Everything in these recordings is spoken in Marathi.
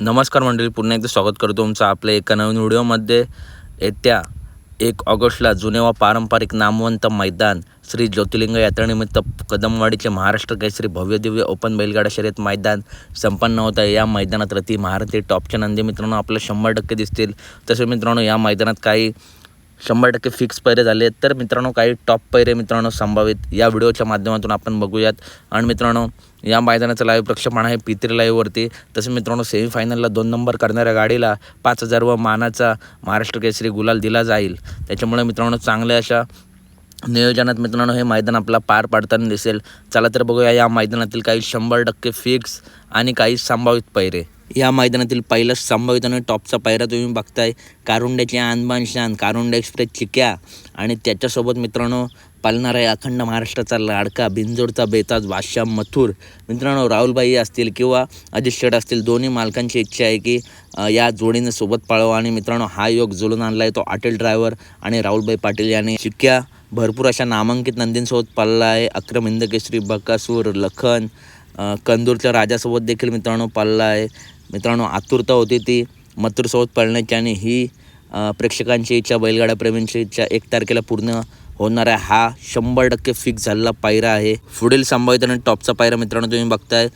नमस्कार मंडळी पुन्हा एकदा स्वागत करतो तुमचं आपल्या एका नवीन व्हिडिओमध्ये. येत्या एक ऑगस्टला जुने व पारंपरिक नामवंत मैदान श्री ज्योतिर्लिंग यात्रेनिमित्त कदमवाडीचे महाराष्ट्र केसरी भव्यदिव्य ओपन बैलगाडा शर्यत मैदान संपन्न होत आहे. या मैदानात रती महारथी टॉपच्या नंदी मित्रांनो आपल्याला शंभर टक्के दिसतील. तसेच मित्रांनो या मैदानात काही शंभर टक्के फिक्स पैरे झाले आहेत तर मित्रांनो काही टॉप पैरे मित्रांनो संभावित या व्हिडिओच्या माध्यमातून आपण बघूयात. आणि मित्रांनो या मैदानाचं लाईव्ह प्रक्षेपण आहे पित्री लाईव्हवरती तसं मित्रांनो सेमीफायनलला दोन नंबर करणाऱ्या गाडीला पाच हजार व मानाचा महाराष्ट्र केसरी गुलाल दिला जाईल. त्याच्यामुळे मित्रांनो चांगल्या अशा नियोजनात मित्रांनो हे मैदान आपला पार पाडताना दिसेल. चला तर बघूया या मैदानातील काही शंभर टक्के फिक्स आणि काही संभावित पैरे. या मैदानातील पहिला संभावित आणि टॉपचा पायरा तुम्ही बघताय. कारुंड्याची आनबान शान कारुंडा एक्सप्रेस चिक्या आणि त्याच्यासोबत मित्रांनो पालणार आहे अखंड महाराष्ट्राचा लाडका बिंजोडचा बेताज बादशाह मथुर. मित्रांनो राहुलबाई असतील किंवा अजित शेठ असतील दोन्ही मालकांची इच्छा आहे की या जोडीने सोबत पाळावं. आणि मित्रांनो हा योग जुळून आणला आहे तो अटेल ड्रायव्हर आणि राहुलबाई पाटील यांनी. चिक्या भरपूर अशा नामांकित नंदींसोबत पाळला आहे अक्रम हिंद केसरी बकासूर लखन कंदूरच्या राजासोबत देखील मित्रांनो पाळला आहे मित्रांनो आतुरता होती ती. मथुरसोबत पळण्याची आणि ही प्रेक्षकांची इच्छा बैलगाड्याप्रेमींची इच्छा एक तारखेला पूर्ण होणार आहे. हा शंभर टक्के फिक्स झालेला पायरा आहे. पुढील संभावित आणि टॉपचा पायरा मित्रांनो तुम्ही बघताय.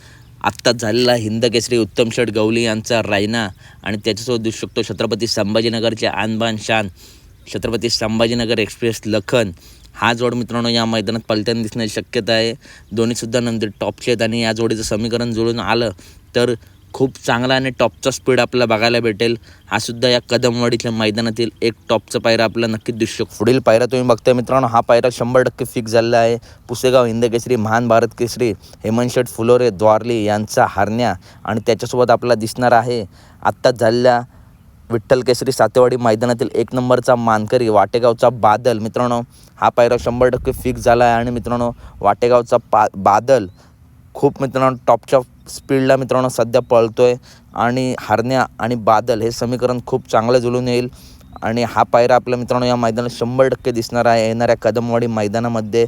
आत्ताच झालेला हिंद केसरी उत्तम शेठ गवली यांचा रायना आणि त्याच्यासोबत देऊ शकतो छत्रपती संभाजीनगरचे आनबान शान छत्रपती संभाजीनगर एक्सप्रेस लखन. हा जोड मित्रांनो या मैदानात पलट्याने दिसण्याची शक्यता आहे. दोन्हीसुद्धा नंतर टॉपचे आहेत आणि या जोडीचं समीकरण जुळून आलं तर खूप चांगला आणि टॉपचा स्पीड आपल्याला बघायला भेटेल. हा सुद्धा या कदमवाडीच्या मैदानातील एक टॉपचा पायरा आपल्याला नक्कीच दिसतो पुढील पायरा तुम्ही बघताय मित्रांनो हा पायरा शंभर टक्के फिक्स झालेला आहे. पुसेगाव हिंद केसरी महान भारत केसरी हेमंत शेठ फुलोरे द्वारली यांचा हारण्या आणि त्याच्यासोबत आपला दिसणार आहे आत्ताच झालेल्या विठ्ठल केसरी सातेवाडी मैदानातील एक नंबरचा मानकरी वाटेगावचा बादल. मित्रांनो हा पायरा शंभर टक्के फिक्स झाला आहे. आणि मित्रांनो वाटेगावचा पा बादल खूप मित्रांनो टॉपच्या स्पीडला मित्रांनो सध्या पळतो आहे आणि हरण्या आणि बादल हे समीकरण खूप चांगलं जुळून येईल. आणि हा पायरा आपल्या मित्रांनो या मैदानात शंभर टक्के दिसणार आहे. येणाऱ्या कदमवाडी मैदानामध्ये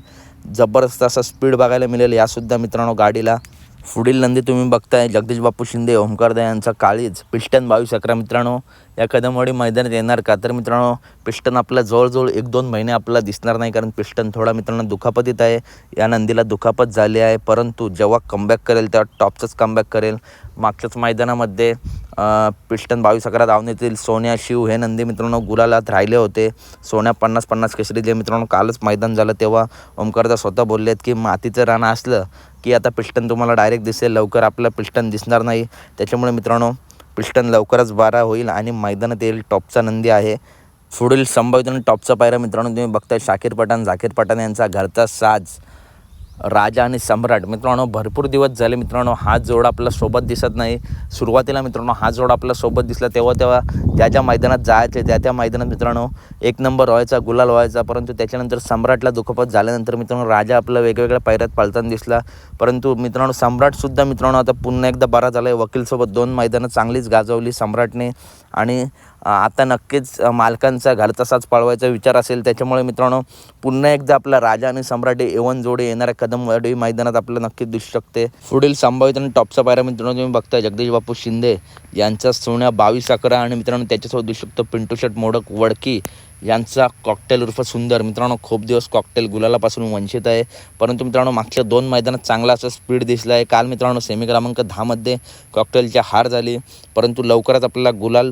जबरदस्त असा स्पीड बघायला मिळेल यासुद्धा मित्रांनो गाडीला. पुढील नंदी तुम्ही बघताय जगदीश बापू शिंदे ओमकारदा यांचा काळीज पिस्टन बावीस अकरा मित्रांनो या कदमवाडी मैदानात येणार का? तर मित्रांनो पिस्टन आपला जवळजवळ एक दोन महिने आपल्याला दिसणार नाही कारण पिस्टन थोडा मित्रांनो दुखापतीत आहे. या नंदीला दुखापत झाली आहे परंतु जेव्हा कमबॅक करेल तेव्हा टॉपचंच कमबॅक करेल. मागच्याच मैदानामध्ये पिस्टन बावीस अकरा धावणीतील सोन्या शिव हे नंदी मित्रांनो गुलालात राहिले होते. सोन्या पन्नास पन्नास केसरी जे मित्रांनो कालच मैदान झालं तेव्हा ओमकारदा स्वतः बोलले आहेत की मातीचं रान असलं की आता पिस्टन तुम्हाला डायरेक्ट दिसेल. लवकर आपलं पिस्टन दिसणार नाही. त्याच्यामुळे मित्रांनो पिस्टन लवकरच बारा होईल आणि मैदानात येईल टॉपचा नंदी आहे. पुढील संभाव्य आणि टॉपचा पायरा मित्रांनो तुम्ही बघताय शाकीर पठाण झाकीर पठाण यांचा घरचा साज. राजा आणि सम्राट मित्रांनो भरपूर दिवस झाले मित्रांनो हा जोड आपल्यासोबत दिसत नाही. सुरुवातीला मित्रांनो हा जोड आपल्यासोबत दिसला तेव्हा तेव्हा ज्या ज्या मैदानात जायचे त्या त्या मैदानात मित्रांनो एक नंबर व्हायचा गुलाल व्हायचा परंतु त्याच्यानंतर सम्राटला दुखापत झाल्यानंतर मित्रांनो राजा आपला वेगवेगळ्या पायऱ्यात पाळताना दिसला. परंतु मित्रांनो सम्राटसुद्धा मित्रांनो आता पुन्हा एकदा बरा झाला आहे वकीलसोबत दोन मैदानं चांगलीच गाजवली सम्राटने. आणि आता नक्कीच मालकांचा घर तसाच पाळवायचा विचार असेल. त्याच्यामुळे मित्रांनो पुन्हा एकदा आपला राजा आणि सम्राट एवन जोडे येणाऱ्या कदमवाडी मैदानात आपल्याला नक्कीच दिसू शकते. पुढील संभावित आणि टॉपचा पायरा मित्रांनो तुम्ही बघताय जगदीश बापू शिंदे यांचा सोन्या बावीस अकरा आणि मित्रांनो त्याच्यासोबत दिसू शकतो पिंटू शेट मोडक वडकी यांचा कॉकटेल उर्फ सुंदर. मित्रांनो खूप दिवस कॉकटेल गुलालापासून वंचित आहे. परंतु मित्रांनो मागच्या दोन मैदानात चांगला असा स्पीड दिसला आहे. काल मित्रांनो सेमी क्रमांक दहामध्ये कॉकटेलची हार झाली. परंतु लवकरच आपल्याला गुलाल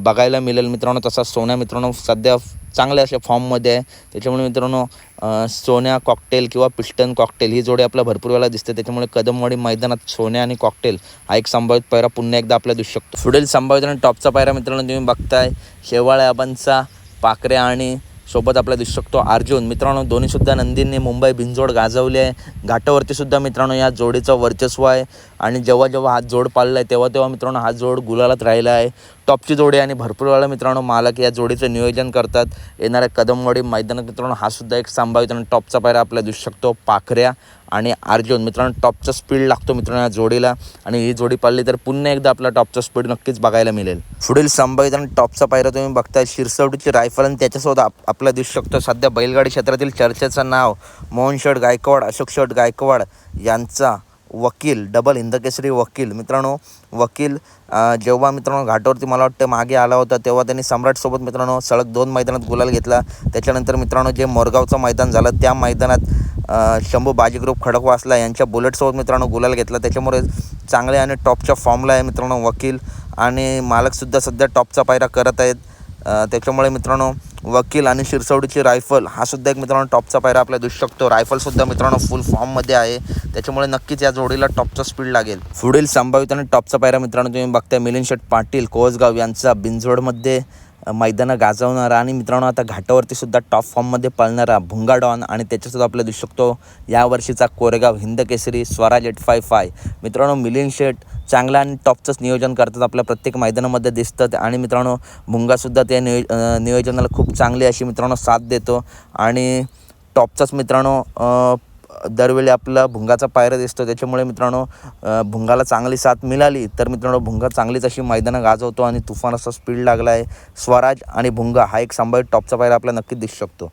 बघायला मिळेल. मित्रांनो तसा सोन्या मित्रांनो सध्या चांगल्या अशा फॉर्ममध्ये आहे. त्याच्यामुळे मित्रांनो सोन्या कॉकटेल किंवा पिस्टन कॉकटेल ही जोडी आपल्या भरपूर वेळा दिसते. त्याच्यामुळे कदमवाडी मैदानात सोन्या आणि कॉकटेल हा एक संभावित पायरा पुन्हा एकदा आपल्याला दिसू शकतो. पुढील संभावित आणि टॉपचा पायरा मित्रांनो तुम्ही बघताय. शेवाळे आबांचा पाकऱ्या आणि सोबत आपला दिसू शकतो अर्जुन. मित्रांनो दोन्हीसुद्धा नंदींनी मुंबई भिंजोड गाजवली आहे. घाटावरतीसुद्धा मित्रांनो या जोडीचं वर्चस्व आहे. आणि जेव्हा जेव्हा हात जोड पाळला आहे तेव्हा तेव्हा मित्रांनो हा जोड गुलालात राहिला आहे. टॉपची जोडी आणि भरपूर वेळा मित्रांनो मालक या जोडीचं नियोजन करतात. येणाऱ्या कदमवाडी मैदानात मित्रांनो हा सुद्धा एक संभावित आणि टॉपचा पायरा आपल्याला दिसू शकतो पाखऱ्या आणि अर्जुन मित्रांनो टॉपचा स्पीड लागतो मित्रांनो या जोडीला आणि ही जोडी पाळली तर पुन्हा एकदा आपला टॉपचा स्पीड नक्कीच बघायला मिळेल. पुढील संभावित आणि टॉपचा पायरा तुम्ही बघताय शिरसवटीची रायफल आणि त्याच्यासोबत आप आपला दिसू शकतो. सध्या बैलगाडी क्षेत्रातील चर्चेचं नाव मोहन शेठ गायकवाड अशोक शेठ गायकवाड यांचा वकील डबल हिंदकेसरी वकील. मित्रांनो वकील जेव्हा मित्रांनो घाटावरती मला वाटतं मागे आला होता तेव्हा त्यांनी सम्राटसोबत मित्रांनो सलग दोन मैदानात गुलाल घेतला. त्याच्यानंतर मित्रांनो जे मोरगावचं मैदान झालं त्या मैदानात शंभू बाजी ग्रुप खडकवासला यांच्या बुलेटसोबत मित्रांनो गुलाल घेतला. त्याच्यामुळे चांगले आणि टॉपच्या फॉर्मला आहे मित्रांनो वकील. आणि मालकसुद्धा सध्या टॉपचा पायरा करत आहेत. त्याच्यामुळे मित्रांनो वकील आणि शिरसवडीची रायफल हा सुद्धा एक मित्रांनो टॉपचा पायरा आपल्या दिसू शकतो. रायफलसुद्धा मित्रांनो फुल फॉर्ममध्ये आहे. त्याच्यामुळे नक्कीच या जोडीला टॉपचा स्पीड लागेल. पुढील संभावित आणि टॉपचा पायरा मित्रांनो तुम्ही बघताय मिलिंद शेट पाटील कोसगाव यांचा बिंजोडमध्ये मैदानं गाजवणारा आणि मित्रांनो आता घाटावरती सुद्धा टॉप फॉर्ममध्ये पळणारा भुंगा डॉन आणि त्याच्यासुद्धा आपल्याला दिसू शकतो यावर्षीचा Koregaon Hind Kesari Swaraj eight five five मित्रांनो मिलिंद शेट चांगला आणि टॉपचंच नियोजन करतात आपल्या प्रत्येक मैदानामध्ये दिसतात आणि मित्रांनो भुंगासुद्धा त्या नियो नियोजनाला खूप चांगली अशी मित्रांनो साथ देतो. आणि टॉपचाच मित्रांनो दरवेळी आपला भुंगाचा पायरा दिसतो. त्याच्यामुळे मित्रांनो भुंगाला चांगली साथ मिळाली तर मित्रांनो भुंगा चांगलीच अशी मैदानं गाजवतो आणि तुफान असा स्पीड लागला आहे स्वराज आणि भुंगा हा एक संभाव्य टॉपचा पायरा आपल्याला नक्कीच दिसू शकतो.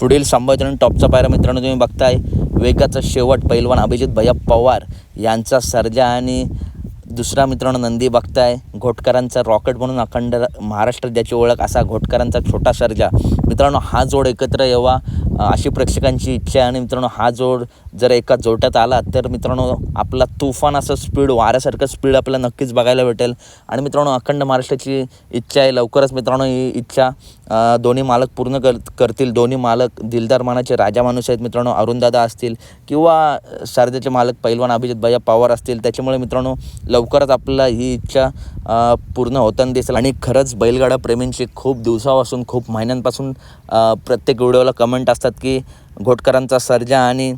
पुढील संभाव्य आणि टॉपचा पायरा मित्रांनो तुम्ही बघताय. वेगाचा शेवट पैलवान अभिजित भैया पवार यांचा सर्जा आणि दुसरा मित्रांनो नंदी बघताय घोटकरांचा रॉकेट म्हणून अखंड महाराष्ट्र ज्याची ओळख असा घोटकरांचा छोटा सर्जा. मित्रांनो हा जोड एकत्र यावा अशी प्रेक्षकांची इच्छा आहे आणि मित्रांनो हा जोड जर एका जोट्यात आला तर मित्रांनो आपला तुफान असं स्पीड वाऱ्यासारखं स्पीड आपल्याला नक्कीच बघायला भेटेल. आणि मित्रांनो अखंड महाराष्ट्राची इच्छा आहे लवकरच मित्रांनो ही इच्छा दोन्ही मालक पूर्ण कर करतील. दोन्ही मालक दिलदार मानाचे राजा माणूस आहेत मित्रांनो अरुणदादा असतील किंवा शारदेचे मालक पैलवान अभिजित भैया पवार असतील. त्याच्यामुळे मित्रांनो लवकरच आपल्याला ही इच्छा पूर्ण होताना दिसेल. आणि खरंच बैलगाडा प्रेमींची खूप दिवसापासून खूप महिन्यांपासून प्रत्येक व्हिडिओला कमेंट असतात की घोटकरांचा सर्जा आणि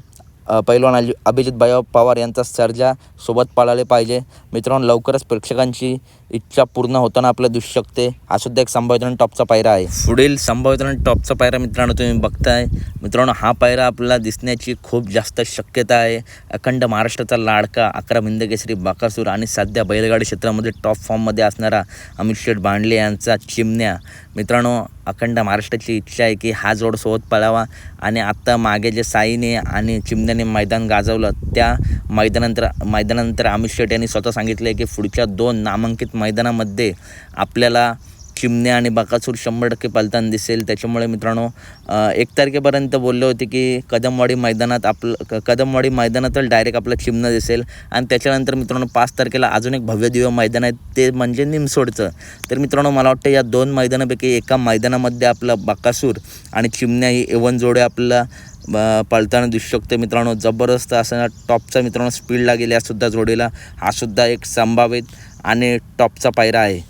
पैलवान अजि अभिजित भाई पवार यांचा सर्जा सोबत पाळले पाहिजे. मित्रांनो लवकरच प्रेक्षकांची इच्छा पूर्ण होताना आपल्याला दिसू शकते. हा सुद्धा एक संभाव्यता टॉपचा पायरा आहे. पुढील संभाव्यता टॉपचा पायरा मित्रांनो तुम्ही बघताय. मित्रांनो हा पायरा आपल्याला दिसण्याची खूप जास्त शक्यता आहे. अखंड महाराष्ट्राचा लाडका अकरा मिंदकेसरी बाकासूर आणि सध्या बैलगाडी क्षेत्रामध्ये टॉप फॉर्ममध्ये असणारा अमित शेठ भांडले यांचा चिमण्या. मित्रांनो अखंड महाराष्ट्राची इच्छा आहे की हा जोड सोबत पळावा. आणि आत्ता मागे जे साईने आणि चिमण्याने मैदान गाजवलं त्या मैदानानंतर मैदानानंतर अमित शेठ यांनी स्वतः सांगितलं आहे की पुढच्या दोन नामांकित मैदानामध्ये आपल्याला चिमण्या आणि बाकासूर शंभर टक्के पालताना दिसेल. त्याच्यामुळे मित्रांनो एक तारखेपर्यंत बोलले होते की कदमवाडी मैदानात आपलं कदमवाडी मैदानातच डायरेक्ट आपलं चिमणं दिसेल. आणि त्याच्यानंतर मित्रांनो पाच तारखेला अजून एक भव्य दिव्य मैदान आहे ते म्हणजे निमसोडचं. तर मित्रांनो मला वाटतं या दोन मैदानापैकी एका मैदानामध्ये आपलं बाकासूर आणि चिमण्या ही एवन जोडे आपल्याला ब- पळताना दिसू शकते. मित्रांनो जबरदस्त असं टॉपचा मित्रांनो स्पीड लागेल यासुद्धा जोडीला. हा सुद्धा एक संभावित आणि टॉपचा पायरा आहे.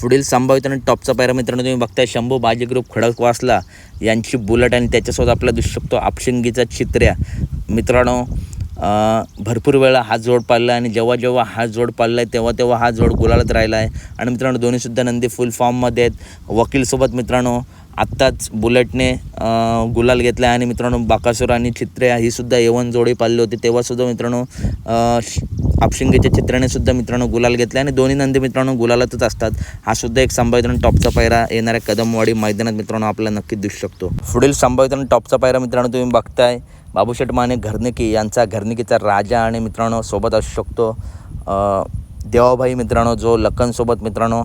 पुढील संभावित आणि टॉपचा पायरा मित्रांनो तुम्ही बघताय शंभू बाजी ग्रुप खडकवासला यांची बुलेट आणि त्याच्यासोबत आपल्याला दिसू शकतो आपशिंगीचा चित्र्या. मित्रांनो भरपूर वेळा हा जोड पाळला आणि जेव्हा जेव्हा हा जोड पाळला आहे तेव्हा तेव्हा हा जोड गुलालत राहिला आहे. आणि मित्रांनो दोन्हीसुद्धा नंदी फुल फॉर्ममध्ये आहेत. वकीलसोबत मित्रांनो आत्ताच बुलेटने गुलाल घेतला आहे आणि मित्रांनो बाकासूर आणि चित्रे ही सुद्धा येवन जोडी पाळली होती. तेव्हासुद्धा मित्रांनो आपशिंगेच्या श- चित्राने सुद्धा मित्रांनो गुलाल घेतला आणि दोन्ही नंदी मित्रांनो गुलालातच असतात. हा सुद्धा एक संभाव्य टॉपचा पायरा येणाऱ्या कदमवाडी मैदानात मित्रांनो आपल्याला नक्कीच दिसू शकतो. पुढील संभाव्य टॉपचा पायरा मित्रांनो तुम्ही बघताय. बाबूशेठ माने घरनिकी यांचा घरनिकीचा राजा आणि मित्रांनो सोबत असू शकतो. देवाभाई मित्रांनो जो लखनसोबत मित्रांनो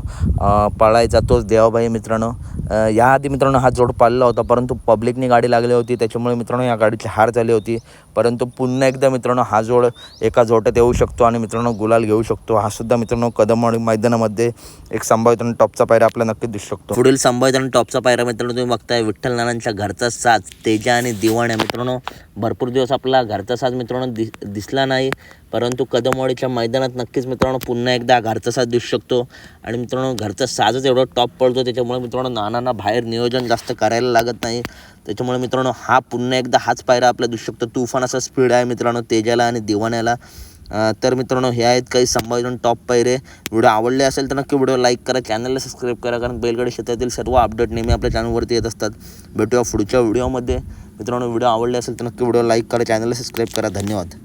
पळायचा तोच देवाभाई मित्रांनो. या याआधी मित्रांनो हा जोड पाळला होता परंतु पब्लिकनी गाडी लागली होती त्याच्यामुळे मित्रांनो या गाडीची हार झाली होती. परंतु पुन्हा एकदा मित्रांनो हा जोड एका जोट्यात येऊ शकतो आणि मित्रांनो गुलाल घेऊ शकतो. हा सुद्धा मित्रांनो कदम मैदानामध्ये एक संभाव्य टॉपचा पायरा आपल्याला नक्कीच दिसू शकतो. पुढील संभाव्य आणि टॉपचा पायरा मित्रांनो तुम्ही बघताय विठ्ठल नानांच्या घरचा साज तेजा आणि दिवाण्या मित्रांनो. भरपूर दिवस आपला घरचा साज मित्रांनो दिस दिसला नाही. परंतु कदमवाडीच्या मैदानात नक्कीच मित्रांनो पुन्हा एकदा घरचा साज दिसू शकतो. आणि मित्रांनो घरचा साजच एवढा टॉप पडतो त्याच्यामुळे मित्रांनो नानांना बाहेर नियोजन जास्त करायला लागत नाही. त्याच्यामुळे मित्रांनो हा पुन्हा एकदा हाच पायरा आपल्या दिसू शकतो. तुफान असा स्पीड आहे मित्रांनो तेजाला आणि दिवाण्याला. तर मित्रांनो हे आहेत काही संभाव्य टॉप पायरे. व्हिडिओ आवडले असेल तर नक्की व्हिडिओ लाईक करा चॅनलला सबस्क्राईब करा कारण बैलगाडी क्षेत्रातील सर्व अपडेट नेहमी आपल्या चॅनलवरती येत असतात. भेटूया पुढच्या व्हिडिओमध्ये मित्रांनो व्हिडिओ आवडले असेल तर नक्की व्हिडिओ लाईक करा चॅनलला सबस्क्राईब करा. धन्यवाद.